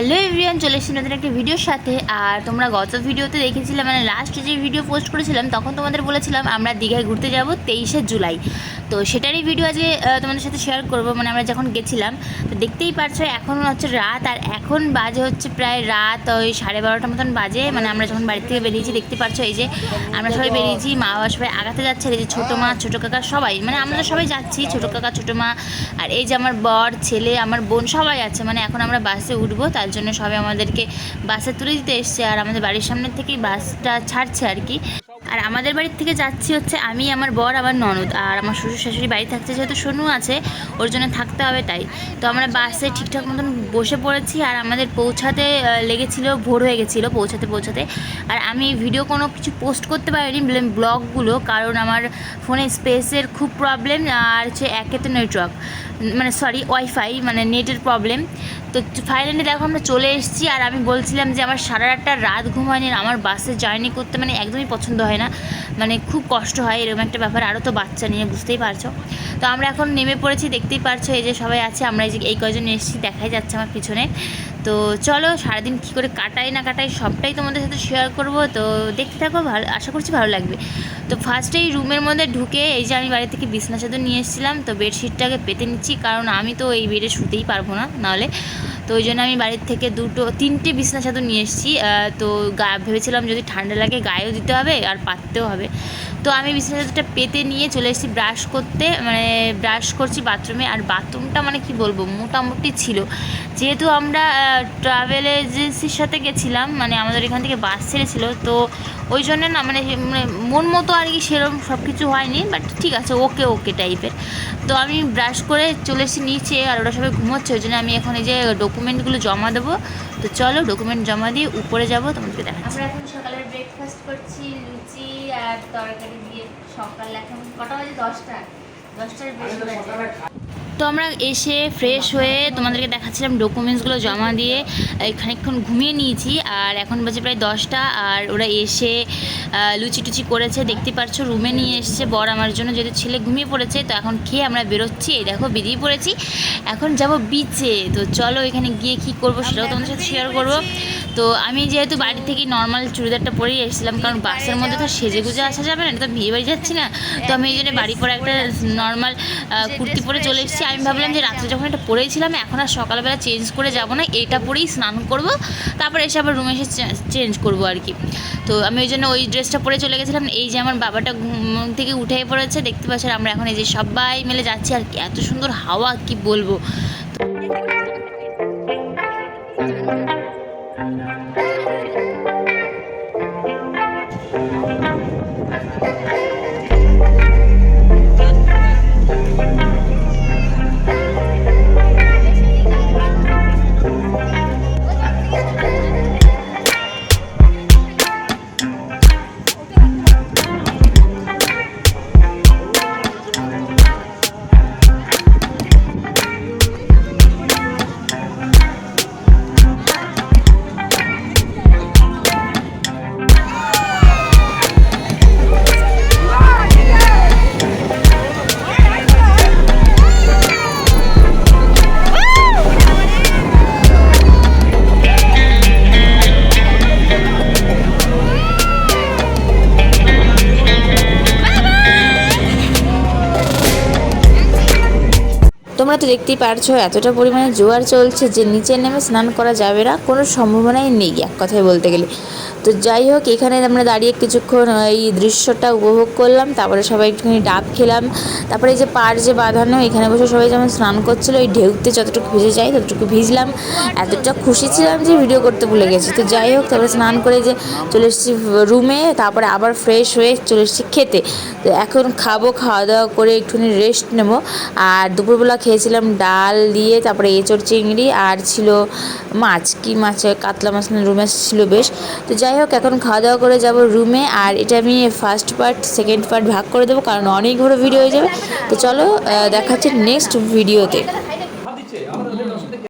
Hello everyone চলে এসেছি নতুন একটা ভিডিওর সাথে। আর তোমরা গত ভিডিওতে দেখেছিলাম মানে লাস্ট যে ভিডিও পোস্ট করেছিলাম, তখন তোমাদের বলেছিলাম আমরা দীঘায় ঘুরতে যাব তেইশে জুলাই। তো সেটারই ভিডিও আজকে তোমাদের সাথে শেয়ার করব। মানে আমরা যখন গেছিলাম, তো দেখতেই পারছ এখন হচ্ছে রাত, আর এখন বাজে হচ্ছে প্রায় রাত ওই সাড়ে বারোটা মতন বাজে। মানে আমরা যখন বাড়ি থেকে বেরিয়েছি, দেখতে পারছ এই যে আমরা সবাই বেরিয়েছি, মা বাবা সবাই আগাতে যাচ্ছে এই যে ছোটো মা, ছোটো কাকা সবাই। মানে আমরা সবাই যাচ্ছি, ছোটো কাকা, ছোটো মা, আর এই যে আমার বর, ছেলে, আমার বোন সবাই আছে। মানে এখন আমরা বাসে উঠবো, তার জন্য সবাই আমাদেরকে বাসে তুলে দিতে এসছে, আর আমাদের বাড়ির সামনে থেকেই বাসটা ছাড়ছে আর কি। আর আমাদের বাড়ির থেকে যাচ্ছি হচ্ছে আমি, আমার বর, আমার ননদ আর আমার শ্বশুর শাশুড়ি বাড়ি থাকছে যেহেতু সোনু আছে, ওর জন্য থাকতে হবে তাই। তো আমরা বাসে ঠিকঠাক মতন বসে পড়েছি আর আমাদের পৌঁছাতে লেগেছিল, ভোর হয়ে গেছিল পৌঁছাতে পৌঁছাতে। আর আমি ভিডিও কোনো কিছু পোস্ট করতে পারিনি ব্লগগুলো, কারণ আমার ফোনে স্পেসের খুব প্রবলেম আর হচ্ছে একে তো নেটওয়ার্ক মানে সরি ওয়াইফাই মানে নেটের প্রবলেম তো ফাইনালি দেখো আমরা চলে এসেছি, আর আমি বলছিলাম যে আমার সারা রাতটা রাত ঘুম হয়নি আমার বাসে জার্নি করতে মানে একদমই পছন্দ হয় না। মানে খুব কষ্ট হয়, এরকম একটা ব্যাপার আরও তো বাচ্চা নিয়ে, বুঝতেই পারছ। তো আমরা এখন নেমে পড়েছি, দেখতেই পারছ, এই যে সবাই আছে, আমরা এই যে এই কজন এসেছি, দেখাই যাচ্ছে আমার পিছনে। তো চলো সারাদিন কী করে কাটাই না কাটাই সবটাই তোমাদের সাথে শেয়ার করব। তো দেখতে থাকো, ভালো, আশা করছি ভালো লাগবে। তো ফার্স্টেই রুমের মধ্যে ঢুকে এই যে আমি বাড়ি থেকে বিছনা চাদর নিয়ে এসেছিলাম, তো বেডশিটটাকে পেতে নিচ্ছি, কারণ আমি তো এই বেডে শুতেই পারব না নাহলে। তো ওই জন্য আমি বাড়ির থেকে দুটো, তিনটে বিছনা চাদর নিয়ে এসেছি তো গা, ভেবেছিলাম যদি ঠান্ডা লাগে গায়েও দিতে হবে আর পাততেও হবে। তো আমি বিছনা পেতে নিয়ে চলে এসেছি ব্রাশ করতে মানে ব্রাশ করছি বাথরুমে, আর বাথরুমটা মানে কি বলব, মোটামুটি ছিল। যেহেতু আমরা ট্রাভেল এজেন্সির সাথে গেছিলাম মানে আমাদের এখান থেকে বাস ছেড়েছিল, তো ওই জন্য না মানে মানে মন মতো আর কি সেরকম সব কিছু হয়নি বাট ঠিক আছে ওকে ওকে টাইপের তো আমি ব্রাশ করে চলে এসেছি নিচে আর ওরা সবাই ঘুমোচ্ছে ওই জন্য আমি এখন এই যে ডকুমেন্টগুলো জমা দেবো। তো চলো ডকুমেন্ট জমা দিয়ে উপরে যাব তোমাদেরকে দেখা আমরা এখন সকালের ব্রেকফাস্ট করছি লুচি আর তরকারি দিয়ে সকাল এখন কটা বাজে? দশটা। দশটার বেশি বাজে। তো আমরা এসে ফ্রেশ হয়ে তোমাদেরকে দেখাচ্ছিলাম ডকুমেন্টসগুলো জমা দিয়ে খানিকক্ষণ ঘুমিয়ে নিয়েছি আর এখন বাজে প্রায় দশটা আর ওরা এসে লুচি টুচি করেছে। দেখতে পাচ্ছ রুমে নিয়ে এসছে। বর আমার জন্য যেহেতু ছেলে ঘুমিয়ে পড়েছে, তো এখন খেয়ে আমরা বেরোচ্ছি। এই দেখো, বেরিয়ে পড়েছি। এখন যাব বিচে তো চলো এখানে গিয়ে কী করব সেটাও তোমাদের সাথে শেয়ার করব। তো আমি যেহেতু বাড়ি থেকে নর্মাল চুড়িদারটা পরেই এসেছিলাম, কারণ বাসের মধ্যে তো সেজে গুজে আসা যাবে না তো বিয়ে বাড়ি যাচ্ছি না। তো আমি এই জন্য বাড়ি পরে একটা নর্মাল কুর্তি পরে চলে এসেছি। আমি ভাবলাম যে রাত্রে যখন এটা পরেছিলাম, এখন আর সকালবেলা চেঞ্জ করে যাব না, এটা পরেই স্নান করব, তারপর এসে আবার রুমে এসে চেঞ্জ করব আর কি। তো আমি ওই জন্য ওই ড্রেসটা পরে চলে গেছিলাম। এই যে আমার বাবাটা ঘুম থেকে উঠে পড়েছে, দেখতে পাচ্ছেন আমরা এখন এই যে সবাই মিলে যাচ্ছি, আর কি এত সুন্দর হাওয়া, কি বলব? Thank you. তোমরা তো দেখতেই পারছ এতটা পরিমাণে জোয়ার চলছে যে নিচে নেমে স্নান করা যাবে না, কোনো সম্ভাবনাই নেই। কথায় বলতে গেলে। তো যাই হোক, এখানে আমরা দাঁড়িয়ে কিছুক্ষণ এই দৃশ্যটা উপভোগ করলাম, তারপরে সবাই একটুখানি ডাব খেলাম। তারপরে এই যে পার যে বাঁধানো, এখানে বসে সবাই যেমন স্নান করছিল, ওই ঢেউতে যতটুকু ভিজে যায় ততটুকু ভিজলাম। এতটা খুশি ছিলাম যে ভিডিও করতে ভুলে গেছি। তো যাই হোক, তারপরে স্নান করে যে চলে এসেছি রুমে তারপরে আবার ফ্রেশ হয়ে চলে এসেছি খেতে। তো এখন খাব খাওয়া দাওয়া করে একটুখানি রেস্ট নেব। আর দুপুরবেলা খেয়েছিলাম ডাল দিয়ে, তারপরে এঁচড় চিংড়ি, আর ছিল মাছ, কি মাছ কাতলা মাছ রুমে ছিল বেশ। তো যাই হোক, এখন খাওয়া দাওয়া করে যাব রুমে আর এটা আমি ফার্স্ট পার্ট সেকেন্ড পার্ট ভাগ করে দেবো কারণ অনেক বড় ভিডিও হয়ে যাবে। তো চলো দেখাচ্ছি নেক্সট ভিডিওতে